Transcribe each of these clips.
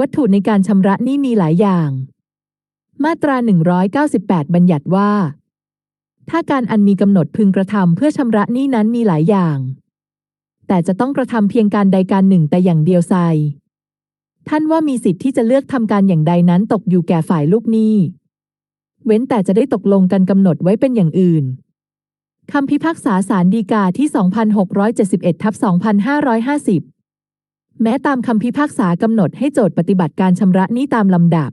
วัตถุในการชำระหนี้มีหลายอย่าง มาตรา 198 บัญญัติว่า ถ้าการอันมีกำหนดพึงกระทำเพื่อชำระหนี้นั้นมีหลายอย่าง แต่จะต้องกระทำเพียงการใดการหนึ่งแต่อย่างเดียวไซท่านว่ามีสิทธิ์ที่จะเลือกทำการอย่างใดนั้นตกอยู่แก่ฝ่ายลูกหนี้ เว้นแต่จะได้ตกลงกันกำหนดไว้เป็นอย่างอื่นคำพิพากษาศาลฎีกาที่ 2671ทับ2550 แม้ตามคำพิพากษากำหนดให้โจทย์ปฏิบัติการชำระหนี้ตามลำดับ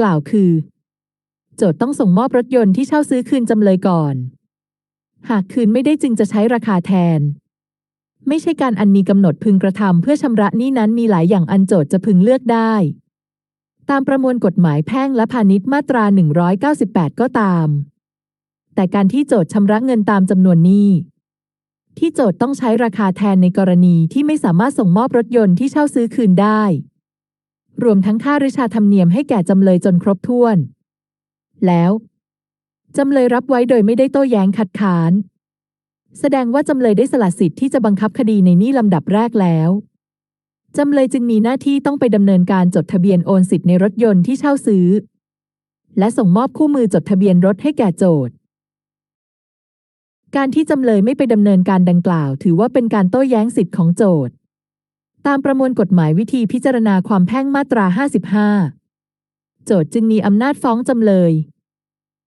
กล่าวคือ โจทย์ต้องส่งมอบรถยนต์ที่เช่าซื้อคืนจำเลยก่อน หากคืนไม่ได้จึงจะใช้ราคาแทน ไม่ใช่การอันมีกำหนดพึงกระทำเพื่อชำระหนี้นั้นมีหลายอย่างอันโจทย์จะพึงเลือกได้ ตามประมวลกฎหมายแพ่งและพาณิชย์มาตรา 198 ก็ตาม แต่การที่โจทย์ชำระเงินตามจำนวนหนี้ ที่โจทย์ต้องใช้ราคาแทนในกรณีที่ไม่สามารถส่งมอบรถยนต์ที่เช่าซื้อคืนได้ รวมทั้งค่าริชาธรรมเนียมให้แก่จำเลยจนครบถ้วน แล้วจำเลยรับไว้โดยไม่ได้โต้แย้งคัดค้าน แสดงว่าจำเลยได้สละสิทธิ์ที่จะบังคับคดีในนี้ลำดับแรกแล้วจำเลยจึงมีหน้าที่ต้องไปดำเนินการจดทะเบียนโอนสิทธิ์ในรถยนต์ที่เช่าซื้อ และส่งมอบคู่มือจดทะเบียนรถให้แก่โจทย์ การที่จำเลยไม่ไปดำเนินการดังกล่าว ถือว่าเป็นการโต้แย้งสิทธิ์ของโจทย์ ตามประมวลกฎหมายวิธีพิจารณาความแพ่งมาตรา 55 โจทย์จึงมีอำนาจฟ้องจำเลย